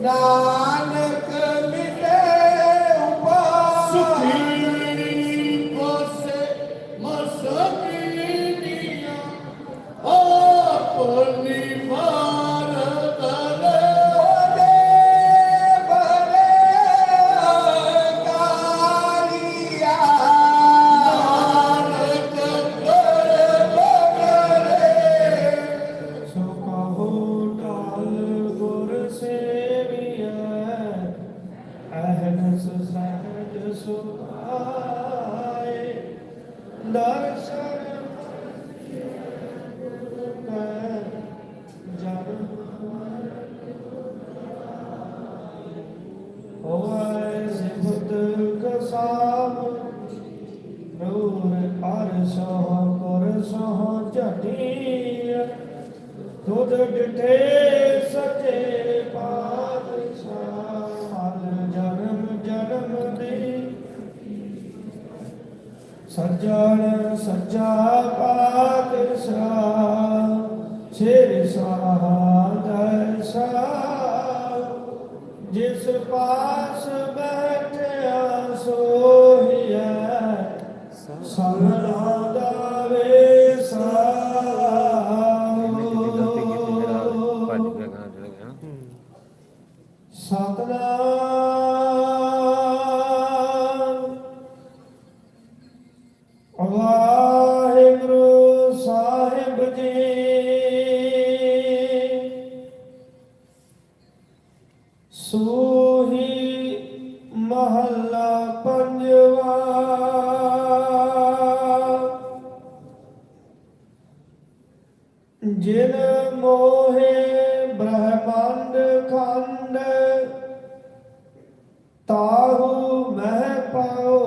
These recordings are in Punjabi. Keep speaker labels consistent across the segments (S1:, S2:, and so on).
S1: No.
S2: ਸਹ ਕਰ
S3: ਸਹ ਜਟੀ ਤੁਧ ਡਿਠੇ ਸੱਜਣ ਸੱਚਾ ਪਾਤਿ ਸਾ ਛੇਰ ਸਾਹ ਦਰਸਾ ਜਿਸ ਪਾਸ ਬੈ ਜਿਨ ਮੋਹੇ ਬ੍ਰਹਮੰਡ ਖੰਡ, ਤਾਹੂ ਮਹਿ ਪਾਓ।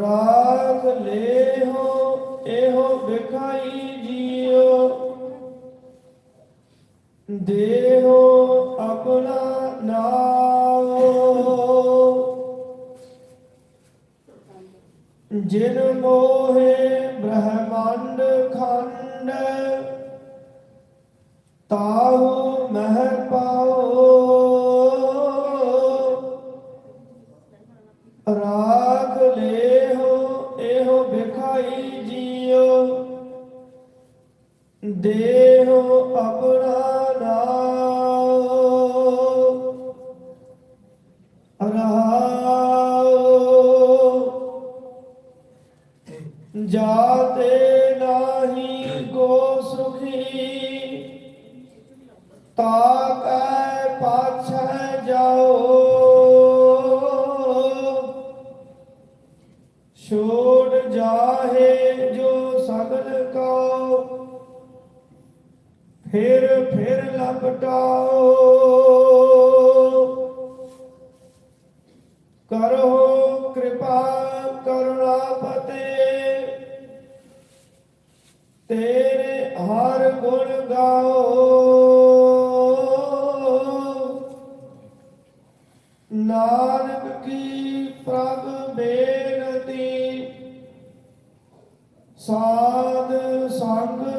S3: ਰਾਗ ਲੇਹੋ, ਇਹੋ ਵਿਖਾਈ ਜੀਓ। ਦੇਹੋ ਆਪਣਾ ਨਾਮ ਜਿਨ ਮੋਹੇ ਬ੍ਰਹਮੰਡ ਖੰਡ, ਤਾਹੂ ਮਹਿ ਪਾਓ। ਰਾਗ ਲੇਹੋ ਇਹੋ ਵਿਖਾਈ ਜੀਓ। ਦੇਹੋ ਆਪਣਾ ਨਾਮ। ਜਾਤੇ ਨਾਹੀ ਕੋ ਸੁਖੀ। ਤਾ ਤਾਕੈ ਪਾਛੈ ਜਾਓ। ਛੋੜ ਜਾਹੇ ਜੋ ਸਗਲ ਕੋ ਫਿਰ ਫਿਰ ਲਪਟਾ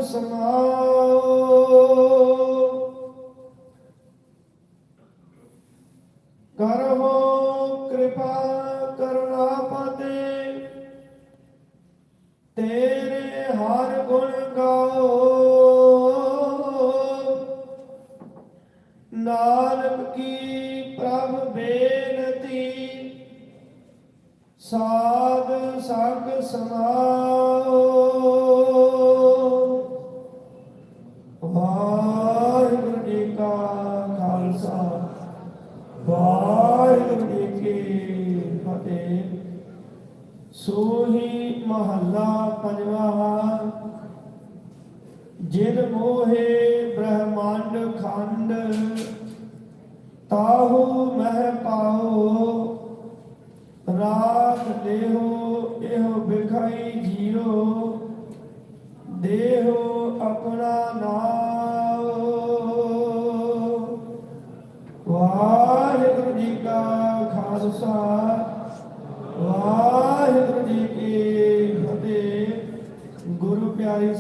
S3: ਸਮਾਓ ਕਰੋ ਕਿਰਪਾ ਕਰਨਾ ਪਤੇ ਤੇਰੇ ਹਰ ਗੁਣ ਗਾਓ। ਨਾਨਕ ਕੀ ਪ੍ਰਭ ਬੇਨਤੀ। ਸਾਧ ਸੰਗ ਸਮਾਓ। ਸੋਹੀ ਮਹੱਲਾ ਪੰਜਵਾ ਜਿਨ ਮੋਹੇ ਬ੍ਰਹਮੰਡ ਖੰਡ, ਤਾਹੂ ਮਹਿ ਪਾਓ ਰਾਖ ਦੇਹੋ, ਇਹੋ ਬਿਖਾਈ ਜੀਰੋ। ਦੇਹੋ ਆਪਣਾ ਨਾਮ। ਵਾਹਿਗੁਰੂ ਜੀ ਕਾ ਖਾਲਸਾ।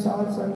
S3: ਵਾਹਿਗੁਰੂ